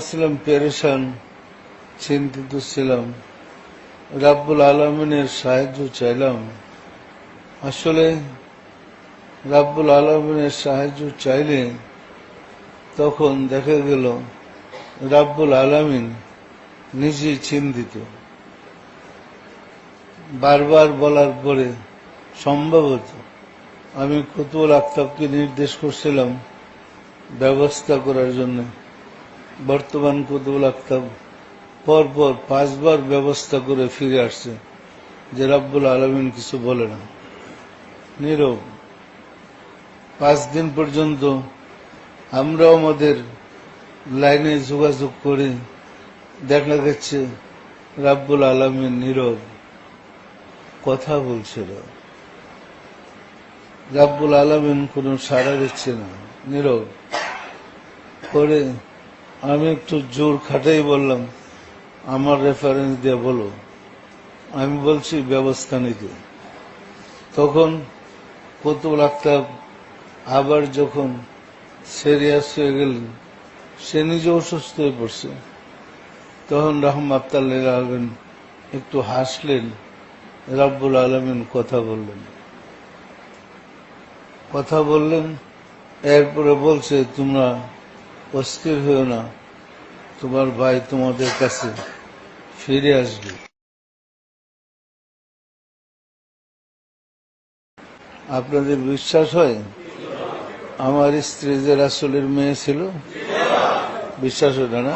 ছিলাম পেরেশান, চিন্তিত ছিলাম। রাব্বুল আলমিনের সাহায্য চাইলাম। আসলে রাব্বুল আলমিনের সাহায্য চাইলে তখন দেখা গেল, রাব্বুল আলমিন নিজেই চিন্তিত। বারবার বলার পরে সম্ভবত আমি কুতুল আক্তাবকে নির্দেশ করছিলাম ব্যবস্থা করার জন্য। বর্তমান কুতুল আক্তাব পরপর পাঁচবার ব্যবস্থা করে ফিরে আসছে, যে রাব্বুল আলমিন কিছু বলে না। নীরব, পাঁচ দিন পর্যন্ত আমরাও আমাদের লাইনে যোগাযোগ করে দেখা গেছে, রাব্বুল আলমিন নীরব, কথা বলছিল রাব্বুল আলমিন কোনো সাড়া দিচ্ছে না। নীরব, পরে আমি একটু জোর খাটাই বললাম, আমার রেফারেন্স দিয়ে বলো। আমি বলছি, ব্যবস্থা নিতে। তখন কতুল আক্তাব আবার যখন সিরিয়াস হয়ে গেলেন, সে নিজে অসুস্থ হয়ে পড়ছে। তখন রহমাত আলমিন একটু হাসলেন, রাব্বুল আলমিন কথা বললেন। কথা বললেন, এরপরে বলছে, তোমরা অস্থির হয়েও না তোমার ভাই তোমাদের কাছে ফিরে আসবে। আপনাদের বিশ্বাস হয় আমার স্ত্রী যে রাসুলের মেয়ে ছিল? বিশ্বাস হয় না?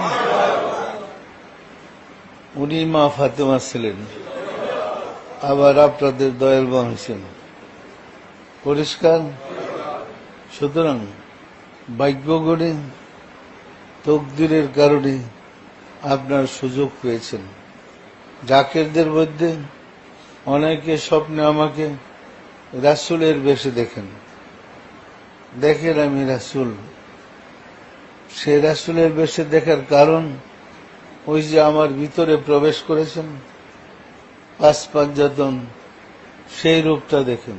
উনি মা ফাতেমা ছিলেন। আবার আপনাদের দয়াল বাম হয়েছেন পরিষ্কার? সুতরাং ভাগ্য গড়ে তকদিরের কারণে আপনার সুযোগ পেয়েছেন। জাকেরদের মধ্যে অনেকে স্বপ্নে আমাকে রাসুলের বেশে দেখেন। দেখেন আমি রাসুল। সে রাসুলের বেশে দেখার কারণ ওই যে আমার ভিতরে প্রবেশ করেছেন পাঁচ পাঞ্জাতন সেই রূপটা দেখেন।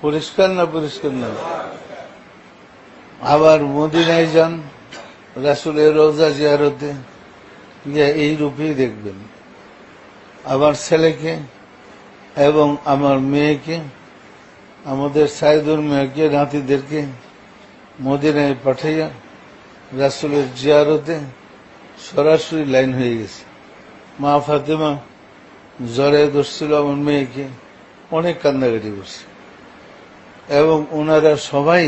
পরিষ্কার না পরিষ্কার না? আবার মদিনায় যান রাসুলের রোজা জিয়ারতে গিয়ে এই রূপেই দেখবেন। আমার ছেলেকে এবং আমার মেয়েকে, আমাদের সাইদুর মেয়েকে, নাতিদেরকে মদিনায় পাঠাইয়া রাসুলের জিয়ারতে সরাসরি লাইন হয়ে গেছে। মা ফাতেমা জ্বরে ধরছিল আমার মেয়েকে, অনেক কান্দাকাটি করছে। এবং ওনারা সবাই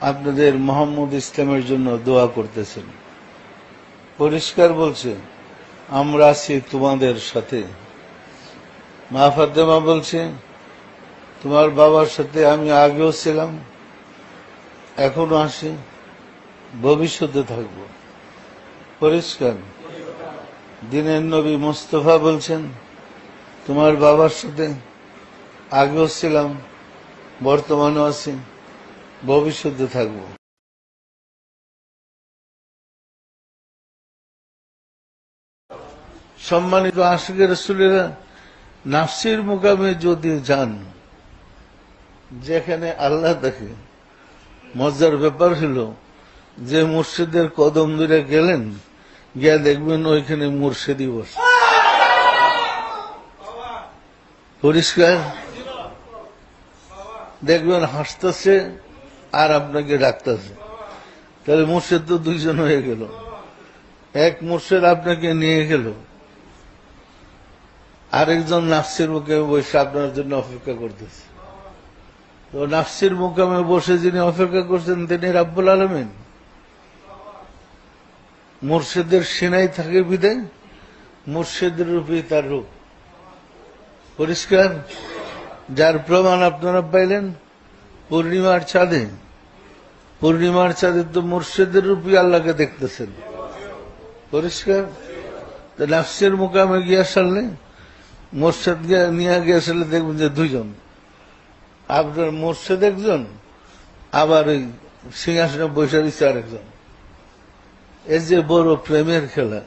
আপনাদের মোহাম্মদ ইসলামের জন্য দোয়া করতেছেন। পরিষ্কার বলছে, আমরা আছি তোমাদের সাথে। মা ফাতেমা বলছে, তোমার বাবার সাথে আমি আগেও ছিলাম, এখনও আসি ভবিষ্যতে থাকব। পরিষ্কার। দিনের নবী মোস্তফা বলছেন, তোমার বাবার সাথে আগেও ছিলাম, বর্তমানেও আছি। ভবিষ্যতে থাকব। সম্মানিত আশিকের রসুলেরা, নাফসির মোকামে যদি যান, যেখানে আল্লাহ দেখে মজার ব্যাপার হল যে মুর্শিদের কদম ধরে গেলেন, গিয়া দেখবেন ওইখানে মুর্শিদি বসে। পরিষ্কার? দেখবেন হাসতেছে আর আপনাকে ডাকতেছে। তাহলে মুর্শেদ তো দুইজন হয়ে গেল। এক মুর্শেদ আপনাকে নিয়ে গেল। আরেকজন নাফসির মুখে বসে আপনার জন্য অপেক্ষা করতেছে। তো নাফসির মুকামে বসে যিনি অপেক্ষা করছেন, তিনি রাব্বুল আলমিন। মুর্শিদের সেনাই থাকে বিদায় মুর্শিদের রূপে তার রূপ। পরিষ্কার? যার প্রমাণ আপনারা পাইলেন পূর্ণিমার চাঁদে পূর্ণিমার চাঁদে তো মুর্শিদের রূপে আল্লাহকে দেখতেছেন। পরিষ্কার? নাফসের মোকামে গিয়ে আসলে মোর্শেদ নিয়ে গিয়ে দেখবেন যে দুইজন। আপনার মোর্শেদ একজন, আবার ওই সিংহাসনে বৈশা দিচ্ছে আরেকজন। এই যে বড় প্রেমের খেলা।